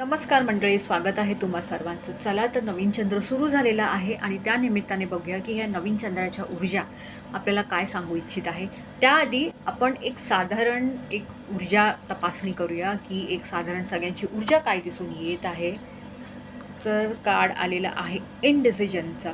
नमस्कार मंडळी स्वागत आहे तुम्हा सर्वांचं. चला तर नवीन चंद्र सुरू झालेला आहे आणि त्या निमित्ताने बघूया की ह्या नवीन चंद्राच्या ऊर्जा आपल्याला काय सांगू इच्छित आहे. त्याआधी आपण एक साधारण एक ऊर्जा तपासणी करूया की एक साधारण सगळ्यांची ऊर्जा काय दिसून येत आहे. तर कार्ड आलेला आहे इनडिसिजनचा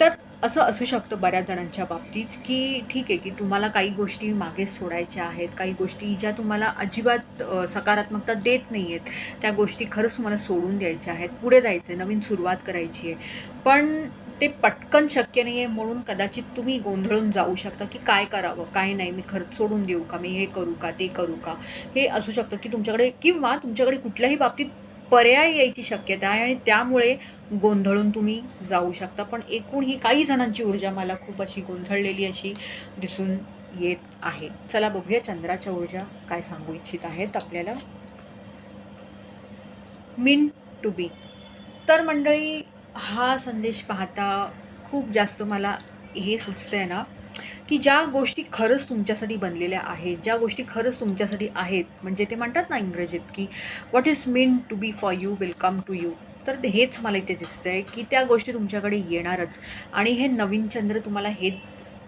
तर असं असू शकतं बऱ्याच जणांच्या बाबतीत की ठीक आहे की तुम्हाला काही गोष्टी मागे सोडायच्या आहेत काही गोष्टी ज्या तुम्हाला अजिबात सकारात्मकता देत नाही आहेत त्या गोष्टी खरंच तुम्हाला सोडून द्यायच्या आहेत पुढे जायचं आहे नवीन सुरुवात करायची आहे. पण ते पटकन शक्य नाही आहे म्हणून कदाचित तुम्ही गोंधळून जाऊ शकता की काय करावं काय नाही मी खरंच सोडून देऊ का मी हे करू का ते करू का. हे असू शकतं की तुमच्याकडे किंवा तुमच्याकडे कुठल्याही बाबतीत पर्याय यायची शक्यता आहे आणि त्यामुळे गोंधळून तुम्ही जाऊ शकता. पण एकूण ही काही जणांची ऊर्जा मला खूप अशी गोंधळलेली अशी दिसून येत आहे. चला बघूया चंद्राच्या ऊर्जा काय सांगू इच्छित आहेत आपल्याला. मिन टू बी तर मंडळी हा संदेश पाहता खूप जास्त मला हे सुचतंय ना की ज्या गोष्टी खरंच तुमच्यासाठी बनलेल्या आहेत ज्या गोष्टी खरंच तुमच्यासाठी आहेत म्हणजे ते म्हणतात ना इंग्रजीत की what is mean to be for you will come to you तर हेच मला इथे दिसतं आहे की त्या गोष्टी तुमच्याकडे येणारच. आणि हे नवीन चंद्र तुम्हाला हेच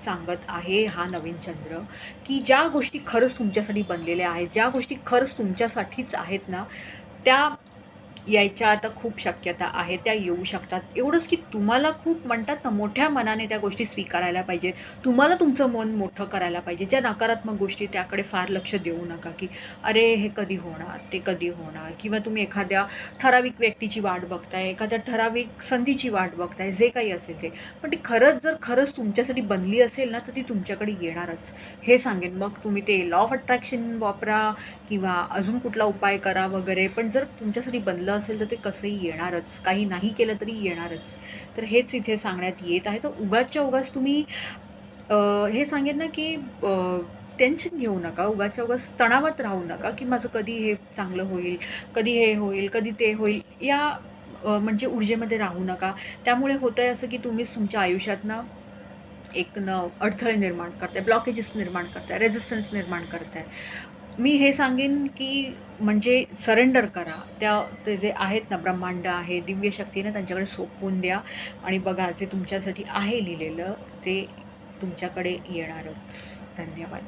सांगत आहे हा नवीन चंद्र की ज्या गोष्टी खरंच तुमच्यासाठी बनलेल्या आहेत ज्या गोष्टी खरंच तुमच्यासाठीच आहेत ना त्या यायच्या आता खूप शक्यता आहे त्या येऊ शकतात. एवढंच की तुम्हाला खूप म्हणतात ना मोठ्या मनाने त्या गोष्टी स्वीकारायला पाहिजेत तुम्हाला तुमचं मन मोठं करायला पाहिजे. ज्या नकारात्मक गोष्टी त्याकडे फार लक्ष देऊ नका की अरे हे कधी होणार? ते कधी होणार? किंवा तुम्ही एखाद्या ठराविक व्यक्तीची वाट बघताय एखाद्या ठराविक संधीची वाट बघताय जे काही असेल ते. पण ती खरंच जर खरंच तुमच्यासाठी बनली असेल ना तर ती तुमच्याकडे येणारच. हे सांगेन. मग तुम्ही ते लॉ ऑफ अट्रॅक्शन वापरा किंवा अजून कुठला उपाय करा वगैरे. पण जर तुमच्यासाठी बनलं असेल तर ते कसंही येणारच. काही नाही केलं तरी येणारच. तर हेच इथे सांगण्यात येत आहे. तर उगाचच्या उगाच तुम्ही हे सांगेन ना की टेन्शन घेऊ नका. उगाच्या उगाच तणावात राहू नका की माझं कधी हे चांगलं होईल कधी हे होईल कधी ते होईल. या म्हणजे ऊर्जेमध्ये राहू नका. त्यामुळे होतं आहे असं की तुम्हीच तुमच्या आयुष्यातनं एक न अडथळे निर्माण करताय. ब्लॉकेजेस निर्माण करताय. रेझिस्टन्स निर्माण करताय. मी हे सांगेन की म्हणजे सरेंडर करा. त्या ते जे आहेत ना ब्रह्मांड आहे दिव्य शक्तीनं त्यांच्याकडे सोपवून द्या. आणि बघा जे तुमच्यासाठी आहे लिहिलेलं ते तुमच्याकडे येणारच. धन्यवाद.